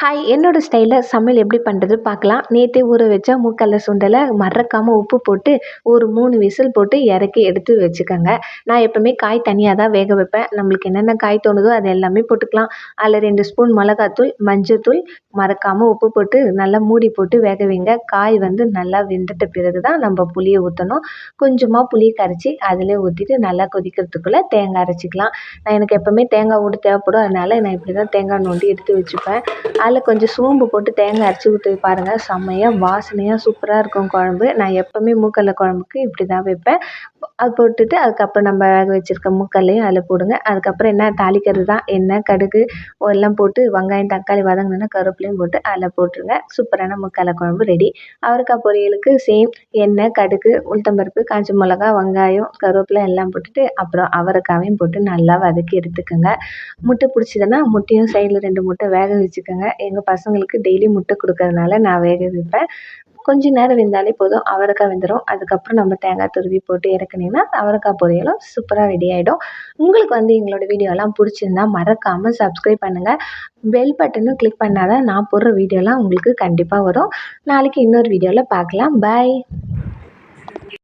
Hi என்னோடய ஸ்டைலில் சமையல் எப்படி பண்ணுறது பார்க்கலாம். நேற்றே ஊற வச்ச மூக்கல்ல சுண்டலை மறக்காமல் உப்பு போட்டு ஒரு மூணு விசில் போட்டு இறக்கி எடுத்து வச்சுக்கோங்க. நான் எப்போவுமே காய் தனியாக தான் வேக வைப்பேன். நம்மளுக்கு என்னென்ன காய் தோணுதோ அது எல்லாமே போட்டுக்கலாம். அதில் ரெண்டு ஸ்பூன் மிளகாத்தூள் மஞ்சத்தூள் மறக்காமல் உப்பு போட்டு நல்லா மூடி போட்டு வேக வைங்க. காய் வந்து நல்லா வெந்துட்ட பிறகு தான் நம்ம புளியை ஊற்றணும் கொஞ்சமாக புளியை கரைச்சி அதிலே ஊற்றிட்டு நல்லா கொதிக்கிறதுக்குள்ளே தேங்காய் அரைச்சிக்கலாம். நான் எனக்கு எப்போவுமே தேங்காய் ஊட்டு தேவைப்படும். அதனால் நான் இப்படி தான் தேங்காய் நோண்டி எடுத்து வச்சுப்பேன். அதில் கொஞ்சம் சோம்பு போட்டு தேங்காய் அரைச்சி ஊற்றி பாருங்கள் செம்மையாக வாசனையாக சூப்பராக இருக்கும் குழம்பு. நான் எப்போவுமே மூக்கடல குழம்புக்கு இப்படி தான் வைப்பேன். அது போட்டுட்டு அதுக்கப்புறம் நம்ம வேக வச்சுருக்க முக்கால்லையும் அதில் போடுங்க. அதுக்கப்புறம் என்ன தாளிக்கிறது தான். எண்ணெய் கடுகு எல்லாம் போட்டு வெங்காயம் தக்காளி வதங்கினோன்னே கருவேப்பிலையும் போட்டு அதில் போட்டுருங்க. சூப்பரான முக்கால் குழம்பு ரெடி அவரைக்காய் பொரியலுக்கு சேம் எண்ணெய் கடுகு உளுத்தம்பருப்பு காஞ்ச மிளகா வெங்காயம் கருவேப்பிலை எல்லாம் போட்டுட்டு அப்புறம் அவரைக்காவையும் போட்டு நல்லா வதக்கி எடுத்துக்கோங்க. முட்டை பிடிச்சிதுன்னா முட்டையும் சைடில் ரெண்டு முட்டை வேக வச்சுக்கோங்க. எங்கள் பசங்களுக்கு டெய்லி முட்டை கொடுக்கறதுனால நான் வேக வைப்பேன். கொஞ்ச நேரம் வெந்தாலே போதும். அவரைக்காய் வெந்துடும் அதுக்கப்புறம் நம்ம தேங்காய் துருவி போட்டு இறக்குனீங்கன்னா அவரைக்காய் பொரியலும் சூப்பராக ரெடி ஆகிடும் உங்களுக்கு வந்து எங்களோட வீடியோலாம் பிடிச்சிருந்தா மறக்காமல் சப்ஸ்கிரைப் பண்ணுங்கள் பெல் பட்டனும் கிளிக் பண்ணால் தான் நான் போடுற வீடியோலாம் உங்களுக்கு கண்டிப்பாக வரும். நாளைக்கு இன்னொரு வீடியோவில் பார்க்கலாம். பாய்